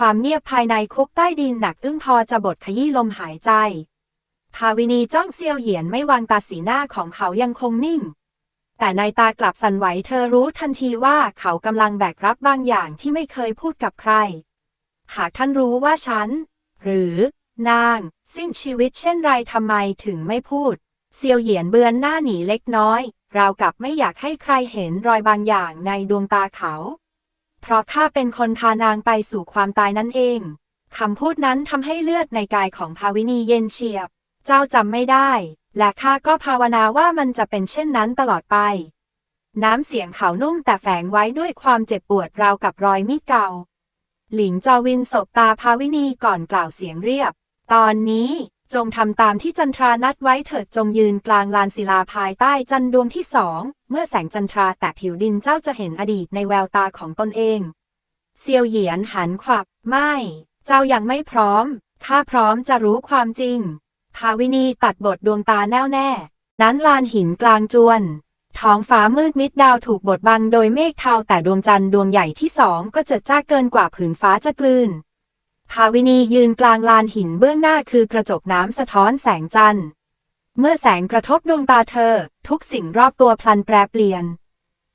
ความเงียบภายในคุกใต้ดินหนักอึ้งพอจะบดขยี้ลมหายใจ ภาวินีจ้องเซียวเหยียนไม่วางตาสีหน้าของเขายังคงนิ่ง แต่ในตากลับสั่นไหวเธอรู้ทันทีว่าเขากำลังแบกรับบางอย่างที่ไม่เคยพูดกับใคร หากท่านรู้ว่าฉัน หรือนางสิ้นชีวิตเช่นไรทำไมถึงไม่พูด เซียวเหยียนเบือนหน้าหนีเล็กน้อย ราวกับไม่อยากให้ใครเห็นรอยบางอย่างในดวงตาเขา เพราะข้าเป็นคนพานางไปสู่ความตายนั่นเอง คำพูดนั้นทำให้เลือดในกายของภาวินีเย็นเฉียบ เจ้าจำไม่ได้ และข้าก็ภาวนาว่ามันจะเป็นเช่นนั้นตลอดไป น้ำเสียงเขานุ่มแต่แฝงไว้ด้วยความเจ็บปวดราวกับรอยมีดเก่าหลิงจาวินสบตาภาวินีก่อนกล่าวเสียงเรียบ ตอนนี้ จงทำตามที่จันทรานัดไว้เถิดจงยืนกลางลานศิลาภายใต้จันดวงที่สอง เมื่อแสงจันทราแตะผิวดินเจ้าจะเห็นอดีตในแววตาของตนเอง เซียวเหยียนหันขวับ ไม่ เจ้ายังไม่พร้อม ข้าพร้อมจะรู้ความจริง ภาวินีตัดบทดวงตาแน่วแน่ นั้นลานหินกลางจวน ท้องฟ้ามืดมิดดาวถูกบดบังโดยเมฆเทาแต่ดวงจันทร์ดวงใหญ่ที่สองก็จะจ้าเกินกว่าผืนฟ้าจะกลืน ภาวินียืนกลางลานหินเบื้องหน้าคือกระจกน้ำสะท้อนแสงจันทร์ เมื่อแสงกระทบดวงตาเธอ ทุกสิ่งรอบตัวพลันแปรเปลี่ยน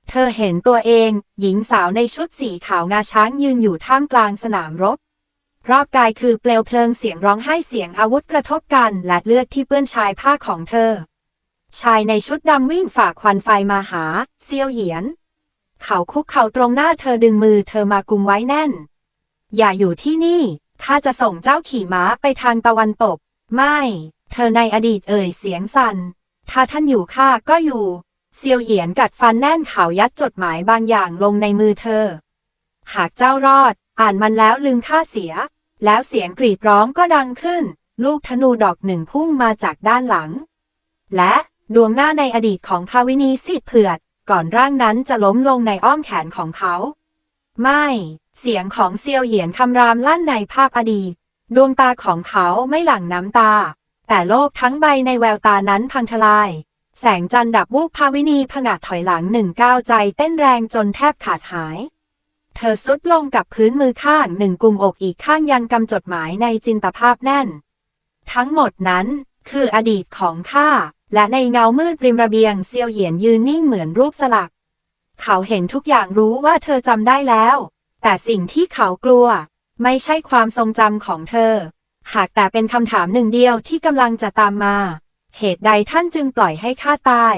เธอเห็นตัวเอง หญิงสาวในชุดสีขาวงาช้างยืนอยู่ท่ามกลางสนามรบ รอบกายคือเปลวเพลิงเสียงร้องไห้เสียงอาวุธกระทบกันและเลือดที่เปื้อนชายผ้าของเธอ ชายในชุดดำวิ่งฝ่าควันไฟมาหา เซียวเหยียน เขาคุกเข่าตรงหน้าเธอดึงมือเธอมากุมไว้แน่น อย่าอยู่ที่นี่ ข้าจะส่งเจ้าขี่ม้าไปทางตะวันตก ไม่ เธอในอดีตเอ่ยเสียงสัน่น ถ้าท่านอยู่ข้าก็อยู่ เซียวเหยียนกัดฟันแน่นเขายัดจดหมายบางอย่างลงในมือเธอ หากเจ้ารอด อ่านมันแล้วลืมค่าเสีย แล้วเสียงกรีดร้องก็ดังขึ้น ลูกธนูดอกหนึ่งพุ่งมาจากด้านหลัง และดวงหน้าในอดีตของภาวินีซีดเผือด ก่อนร่างนั้นจะล้มลงในอ้อมแขนของเขา ไม่ เสียงของเซียวเหยียนคำรามลั่นในภาพอดีต ดวงตาของเขาไม่หลั่งน้ำตา แต่โลกทั้งใบในแววตานั้นพังทลาย แสงจันทร์ดับวูบภาวินีผงาดถอยหลังหนึ่งก้าวใจเต้นแรงจนแทบขาดหาย เธอซุดลงกับพื้นมือข้างหนึ่งกุมอกอีกข้างยังกำจดหมายในจินตภาพแน่น ทั้งหมดนั้นคืออดีตของข้าและในเงามืดริมระเบียงเซียวเหยียนยืนนิ่งเหมือนรูปสลัก เขาเห็นทุกอย่างรู้ว่าเธอจำได้แล้ว แต่สิ่งที่เขากลัว ไม่ใช่ความทรงจำของเธอ หากแต่เป็นคำถามหนึ่งเดียวที่กำลังจะตามมา เหตุใดท่านจึงปล่อยให้ข้าตาย